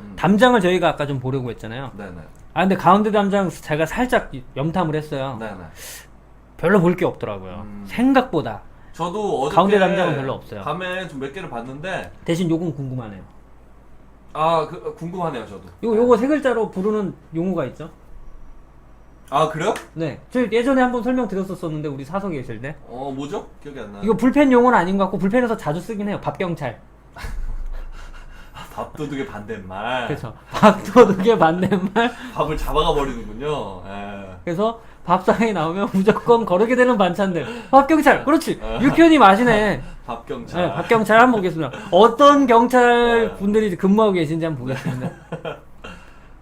음. 담장을 저희가 아까 좀 보려고 했잖아요. 네네. 아 근데 가운데 담장 제가 살짝 염탐을 했어요. 네네. 별로 볼 게 없더라고요. 음. 생각보다. 저도 어저께 가운데 담장은 별로 없어요. 밤에 좀 몇 개를 봤는데 대신 요건 궁금하네요. 아 그, 궁금하네요 저도. 요거 요거 세 글자로 부르는 용어가 있죠? 아 그래요? 네. 저 예전에 한번 설명 드렸었었는데 우리 사서 계실 때. 어 뭐죠? 기억이 안 나. 이거 불펜 용어는 아닌 것 같고 불펜에서 자주 쓰긴 해요. 밥경찰. 밥도둑의 반대말. 그렇죠. 밥도둑의 반대말. 밥을 잡아가 버리는군요. 예. 그래서 밥상에 나오면 무조건 거르게 되는 반찬들. 밥경찰. 그렇지. 어. 유쾌님 아시네. 밥경찰. 네, 밥경찰 한번 보겠습니다. 어떤 경찰 분들이 근무하고 계신지 한번 보겠습니다.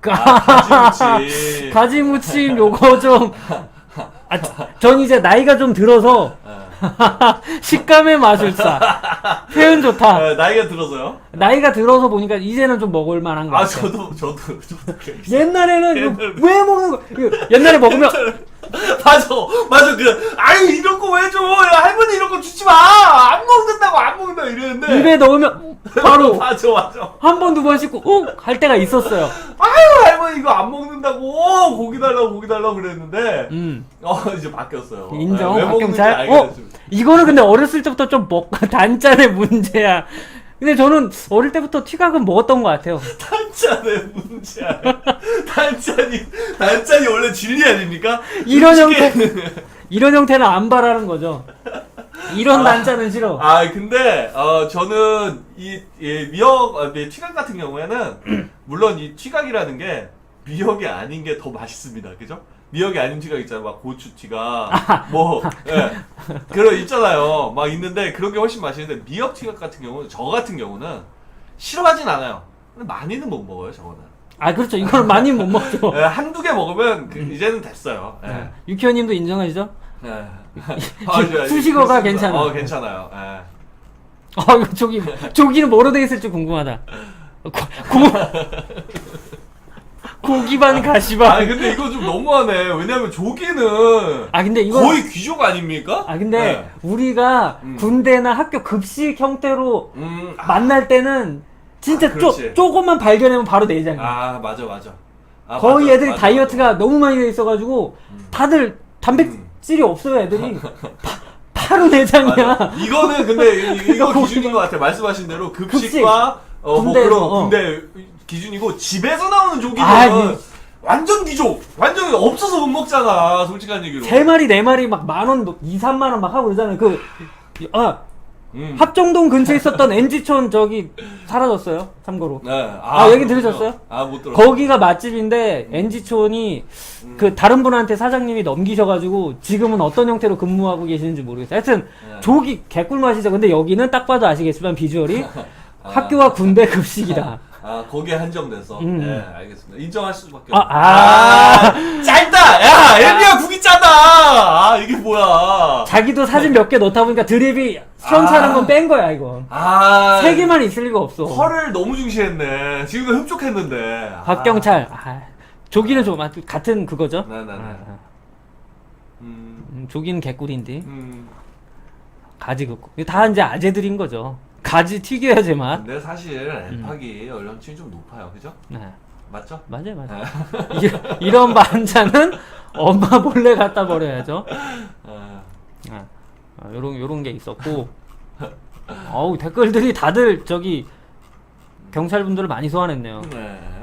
아, 가지무치. 가지무침 요거 좀. 아, 전 이제 나이가 좀 들어서 예. 식감의 마술사. 표현 좋다. 예, 나이가 들어서요? 나이가 들어서 보니까 이제는 좀 먹을 만한 거아 같아요. 저도 저도 저도 그래요. 옛날에는 이거 왜 먹는 거? 이거 옛날에 먹으면 맞아 맞아 그 아유 이런 거 왜 줘? 야, 할머니 이런 거 주지 마. 안 먹는다고 안 먹는다 이랬는데. 입에 넣으면 바로 맞아 맞아. 한 번 두번 씻고 욱할 때가 있었어요. 아유 할머니 이거 안 먹는다고 고기 달라고 고기 달라고 그랬는데 음. 어 이제 바뀌었어요. 인정. 예, 왜 먹는지 박경찰. 알게 어, 됐습니다. 이거는 근데 어렸을 때부터 좀 먹, 단짠의 문제야. 근데 저는 어릴 때부터 튀각은 먹었던 것 같아요. 단짠의 문제야. 단짠이 단짠이 원래 진리 아닙니까? 이런 형태, 이런 형태는 안 바라는 거죠. 이런 아. 단짠은 싫어. 아 근데 어 저는 이, 이 미역 어, 네, 튀각 같은 경우에는 물론 이 튀각이라는 게 미역이 아닌 게 더 맛있습니다. 그죠? 미역이 아닌 튀각 있잖아요. 막 고추 튀각 뭐 예. 그런 있잖아요. 막 있는데 그런 게 훨씬 맛있는데 미역 튀각 같은 경우는 저 같은 경우는 싫어하진 않아요. 근데 많이는 못 먹어요. 저거는. 아, 그렇죠. 이걸 많이 못 먹죠. 예, 한두 개 먹으면 그, 이제는 됐어요. 예. 네. 유키원님도 인정하시죠? 예. 아, 이제 수식어가 그렇습니다. 괜찮아. 어, 괜찮아요. 예. 아, 이거 조기, 조기는 뭐로 돼 있을지 궁금하다. 고, 고, 고기 반 가시 반. 아니 근데 이거 좀 너무하네. 왜냐면 조기는 아, 근데 이거. 거의 귀족 아닙니까? 아, 근데 네. 우리가 음. 군대나 학교 급식 형태로 음, 아, 만날 때는 진짜 아, 쪼, 그렇지. 조금만 발견하면 바로 내장이야. 아 맞아 맞아. 아, 거의 맞아, 애들이 맞아, 다이어트가 너무 많이 돼 있어가지고 다들 단백질이 없어요 애들이 바, 바로 내장이야. 맞아. 이거는 근데 이- 이거 기준인 것 같아. 말씀하신 대로 급식. 급식과 어, 뭐 군대에서, 그런 어. 군대 기준이고 집에서 나오는 조기는 아, 이- 완전 귀족. 완전 없어서 못 먹잖아. 솔직한 얘기로. 세 마리 네 마리 막 만 원, 이 3만 원 막 하고 그러잖아요. 그 아, 음. 합정동 근처에 있었던 NG촌 저기 사라졌어요. 참고로. 네. 아, 얘기 그렇군요. 들으셨어요? 아 못 들었어. 거기가 맛집인데 NG촌이 음. 그 다른 분한테 사장님이 넘기셔가지고 지금은 어떤 형태로 근무하고 계시는지 모르겠어요. 하여튼 네. 조기 개꿀 맛이죠. 근데 여기는 딱 봐도 아시겠지만 비주얼이 아. 학교와 군대 급식이다. 아 거기에 한정돼서 음. 네 알겠습니다 인정할 수밖에 아, 없네 아. 짧다 야 엘비야 국이 짜다 아 이게 뭐야 자기도 사진 몇 개 넣다 보니까 드립이 시원찮은 아. 건뺀 거야 이거. 아 세 개만 있을 리가 없어. 헐을 너무 중시했네 지금도 흡족했는데 아. 박경찰. 아, 조기는 좀 아, 같은 그거죠. 네네네. 아, 아. 음, 음, 조기는 개꿀인데 음. 가지 긋고 다 이제 아재들인 거죠. 가지 튀겨야 제맛. 근데 사실 엠팍이 연령층이 좀 높아요 그죠 네. 맞죠 맞아요, 맞아요. 이, 이런 반찬은 엄마 몰래 갖다 버려야죠. 아, 아, 아, 요런 요런 게 있었고. 어우 댓글들이 다들 저기 경찰분들을 많이 소환했네요. 네